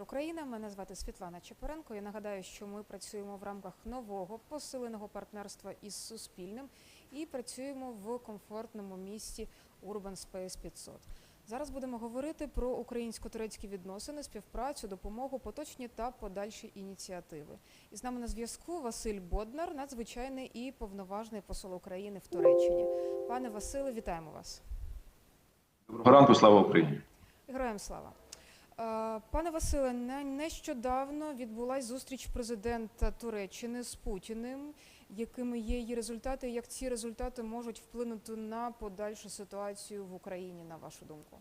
України. Мене звати Світлана Чепоренко. Я нагадаю, що ми працюємо в рамках нового посиленого партнерства із Суспільним і працюємо в комфортному місті Urban Space 500. Зараз будемо говорити про українсько-турецькі відносини, співпрацю, допомогу, поточні та подальші ініціативи. І з нами на зв'язку Василь Боднар, надзвичайний і повноважний посол України в Туреччині. Пане Василе, вітаємо вас. Доброго ранку, слава Україні. Героям слава. Пане Василе, не- нещодавно відбулася зустріч президента Туреччини з Путіним. Якими є її результати, як ці результати можуть вплинути на подальшу ситуацію в Україні, на вашу думку?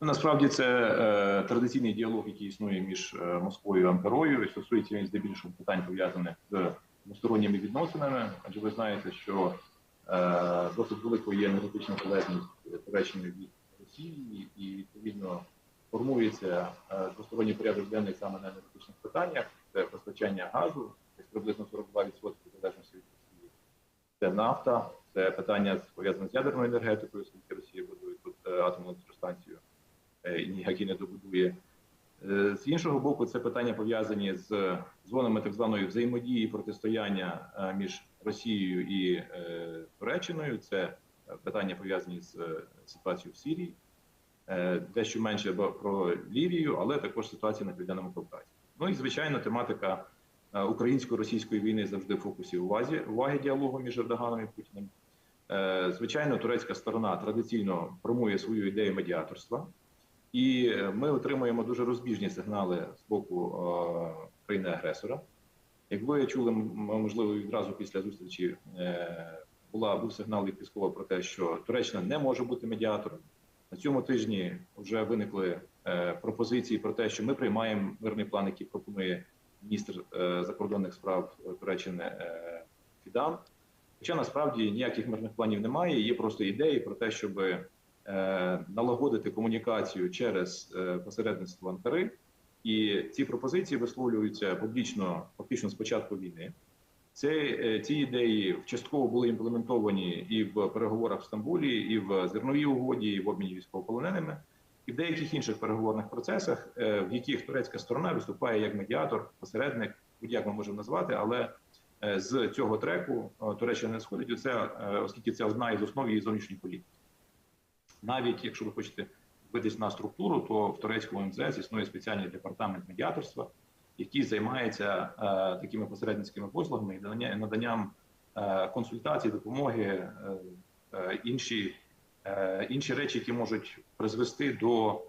Ну, Насправді це е, традиційний діалог, який існує між е, Москвою і Анкарою, і стосується він здебільшого питань пов'язаних з двосторонніми відносинами. Адже ви знаєте, що е, досить великою є енергетична залежність Туреччини від Росії, і відповідно формується е, двосторонній порядок денний саме на енергетичних питаннях. Це постачання газу, десь приблизно 42% залежності від Росії. Це нафта, це питання пов'язане з ядерною енергетикою, оскільки Росія будує тут е, атомну електростанцію е, і ніяк її не добудує. Е, З іншого боку, це питання пов'язані з зонами так званої взаємодії протистояння е, між Росією і е, Туреччиною. Це е, питання пов'язані з е, ситуацією в Сирії, Е, дещо менше про Лівію, але також ситуація на південному Кавказі. Ну і звичайно, тематика е, українсько-російської війни завжди в фокусі уваги, уваги діалогу між Ердоганом і Путіним. Е, Звичайно, турецька сторона традиційно промує свою ідею медіаторства, і е, ми отримуємо дуже розбіжні сигнали з боку е, країни-агресора. Як ви чули, можливо, відразу після зустрічі е, була був сигнал від Піскова про те, що Туреччина не може бути медіатором. На цьому тижні вже виникли е, пропозиції про те, що ми приймаємо мирний план, який пропонує міністр е, закордонних справ Туреччини е, Фідан. Хоча насправді ніяких мирних планів немає, є просто ідеї про те, щоб налагодити комунікацію через посередництво Анкари. І ці пропозиції висловлюються публічно, фактично з початку війни. Це, е, ці ідеї частково були імплементовані і в переговорах в Стамбулі, і в зерновій угоді, і в обміні військовополоненими, і в деяких інших переговорних процесах, е, в яких турецька сторона виступає як медіатор, посередник, будь-як ми можемо назвати, але е, з цього треку Туреччина не сходить, оце, е, оскільки це одна із основ її зовнішньої політики. Навіть якщо ви хочете дивитись на структуру, то в турецькому МЗС існує спеціальний департамент медіаторства, який займається е, такими посередницькими послугами і надання- наданням е, консультацій, допомоги, е, інші, інші речі, які можуть призвести до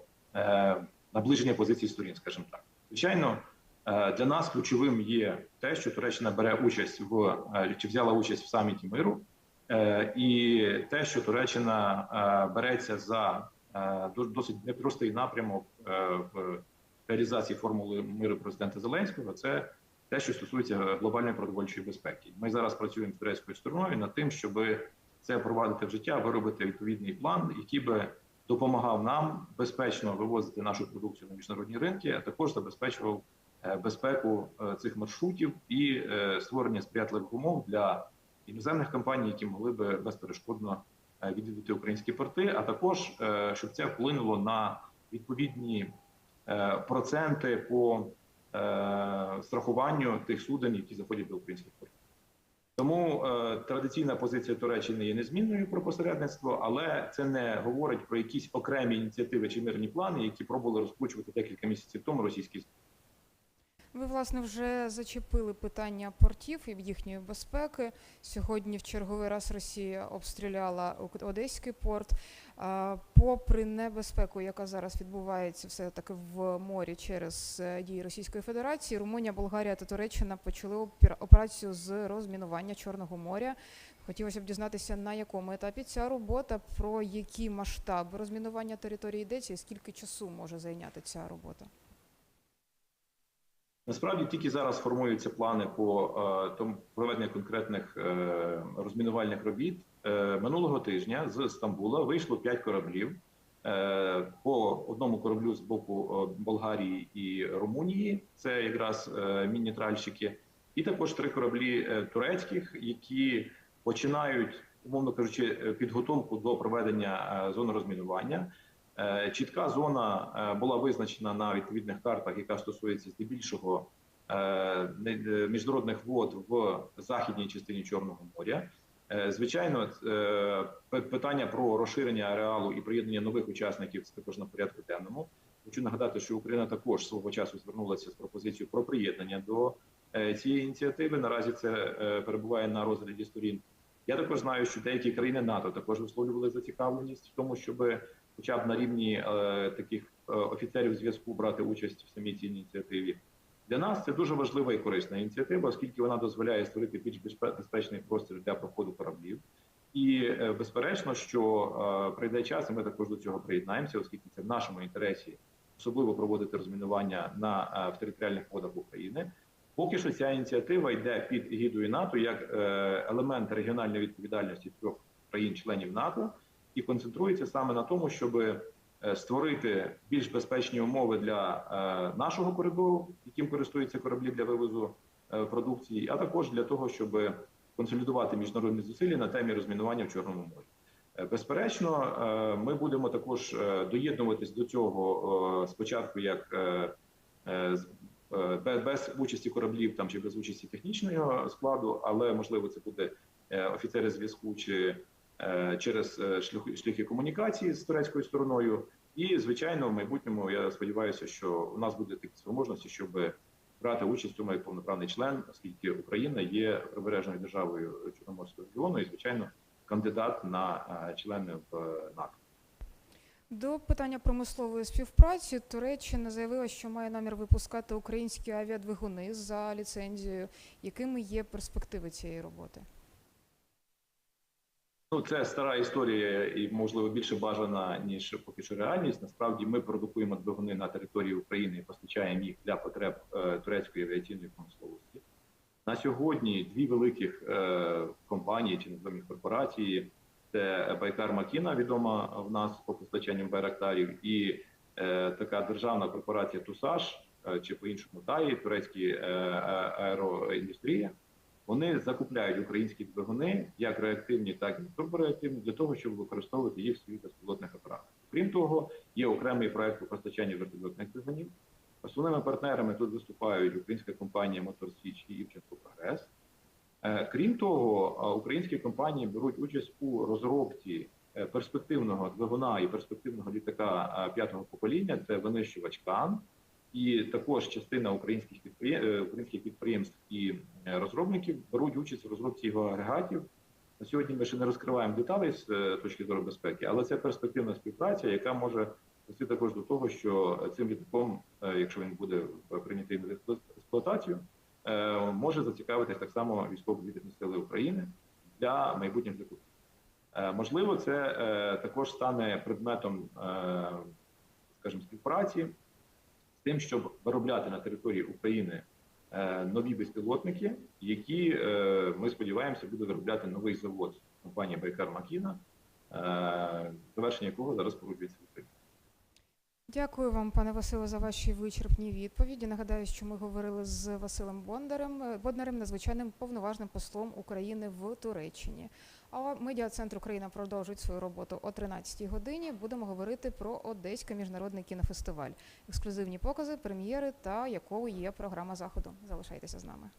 наближення позицій сторін, скажімо так. Звичайно, для нас ключовим є те, що Туреччина бере участь в чи взяла участь в саміті миру. І те, що Туреччина береться за досить непростий напрямок в реалізації формули миру президента Зеленського, це те, що стосується глобальної продовольчої безпеки. Ми зараз працюємо з турецькою стороною над тим, щоб це впровадити в життя, виробити відповідний план, який би допомагав нам безпечно вивозити нашу продукцію на міжнародні ринки, а також забезпечував е, безпеку е, цих маршрутів і е, створення сприятливих умов для іноземних компаній, які могли би безперешкодно відвідати українські порти, а також щоб це вплинуло на відповідні проценти по е, страхуванню тих суден, які заходять до українських портів. Тому е, традиційна позиція Туреччини є незмінною про посередництво, але це не говорить про якісь окремі ініціативи чи мирні плани, які пробували розкручувати декілька місяців тому російські Ви власне вже зачепили питання портів і їхньої безпеки. Сьогодні в черговий раз Росія обстріляла Одеський порт. Попри небезпеку, яка зараз відбувається все таки в морі через е, дії Російської Федерації, Румунія, Болгарія та Туреччина почали опера- операцію з розмінування Чорного моря. Хотілося б дізнатися, на якому етапі ця робота, про які масштаби розмінування території йдеться, і скільки часу може зайняти ця робота. Насправді тільки зараз формуються плани по е, тому проведення конкретних е, розмінувальних робіт. Е, минулого тижня з Стамбула вийшло 5 кораблів. Е, по одному кораблю з боку е, Болгарії і Румунії, це якраз міні-тральщики, і також три кораблі турецьких, які починають, умовно кажучи, підготовку до проведення зони розмінування. Чітка зона була визначена на відповідних картах, яка стосується здебільшого міжнародних вод в західній частині Чорного моря. Е, Звичайно, е, питання про розширення ареалу і приєднання нових учасників це також на порядку денному. Хочу нагадати, що Україна також свого часу звернулася з пропозицією про приєднання до е, цієї ініціативи. Наразі це перебуває на розгляді сторін. Я також знаю, що деякі країни НАТО також висловлювали зацікавленість в тому, щоб хоча б на рівні таких офіцерів зв'язку брати участь в самій цій ініціативі. Для нас це дуже важлива і корисна ініціатива, оскільки вона дозволяє створити більш безпе- безпечний простір для проходу кораблів. І е, безперечно, що е, прийде час, і ми також до цього приєднаємося, оскільки це в нашому інтересі особливо проводити розмінування на е, в територіальних водах України. Поки що ця ініціатива йде під егідою НАТО як елемент регіональної відповідальності трьох країн-членів НАТО і концентрується саме на тому, щоб е, створити більш безпечні умови для е, нашого коридору, яким користуються кораблі для вивозу е, продукції, а також для того, щоб консолідувати міжнародні зусилля на темі розмінування в Чорному морі. Е, Безперечно, е, ми будемо також е, доєднуватись до цього е, спочатку як е, е, е, без участі кораблів там чи без участі технічного складу, але можливо це буде е, офіцери зв'язку чи е, через е, шляхи комунікації з турецькою стороною. І звичайно, в майбутньому я сподіваюся, що у нас буде такі спроможності, щоб брати участь в цьому як повноправний член, оскільки Україна є прибережною державою Чорноморського регіону і звичайно кандидат на е, члени в е, НАТО. До питання промислової співпраці Туреччина заявила, що має намір випускати українські авіадвигуни за ліцензією. Якими є перспективи цієї роботи? Ну, це стара історія і можливо більше бажана ніж поки що реальність. Насправді ми продукуємо двигуни на території України і постачаємо їх для потреб е, турецької авіаційної промисловості. На сьогодні дві великих е, компанії чи їх корпорації це Байкар Макіна, відома в нас по постачанню байрактарів, і е, така державна корпорація Тусаш, е, чи по-іншому ТАІ, турецькі е, а- аероіндустрія. Вони закупляють українські двигуни, як реактивні, так і турбореактивні, для того, щоб використовувати їх в своїх безпілотних апаратах. Крім того, є окремий проект по постачанню вертольотних двигунів. Основними партнерами тут виступають українська компанія Моторсіч і Івченко Прогрес. Е, Крім того, е, українські компанії беруть участь у розробці е, перспективного двигуна і перспективного літака п'ятого покоління. Це винищувач КАН, і також частина українських підприємств, українських підприємств і е, розробників беруть участь в розробці його агрегатів. На сьогодні ми ще не розкриваємо деталі з е, точки зору безпеки, але це перспективна співпраця, яка може вести також до того, що цим літаком, е, якщо він буде прийнятий в експлуатацію, е, може зацікавитись так само військово-повітряні сили України для майбутніх закупів. Е, Можливо, це е, також стане предметом, е, скажімо, співпраці тим, щоб виробляти на території України е, нові безпілотники, які е, ми сподіваємося буде виробляти новий завод компанії Байкар Макіна, е, завершення якого зараз погоджується в Україні. Дякую вам, пане Василе, за ваші вичерпні відповіді. Нагадаю, що ми говорили з Василем Бондарем, Боднарем, надзвичайним повноважним послом України в Туреччині. А медіа-центр Україна продовжують свою роботу о 13-й годині. Будемо говорити про Одеський міжнародний кінофестиваль, ексклюзивні покази, прем'єри та якою є програма заходу. Залишайтеся з нами.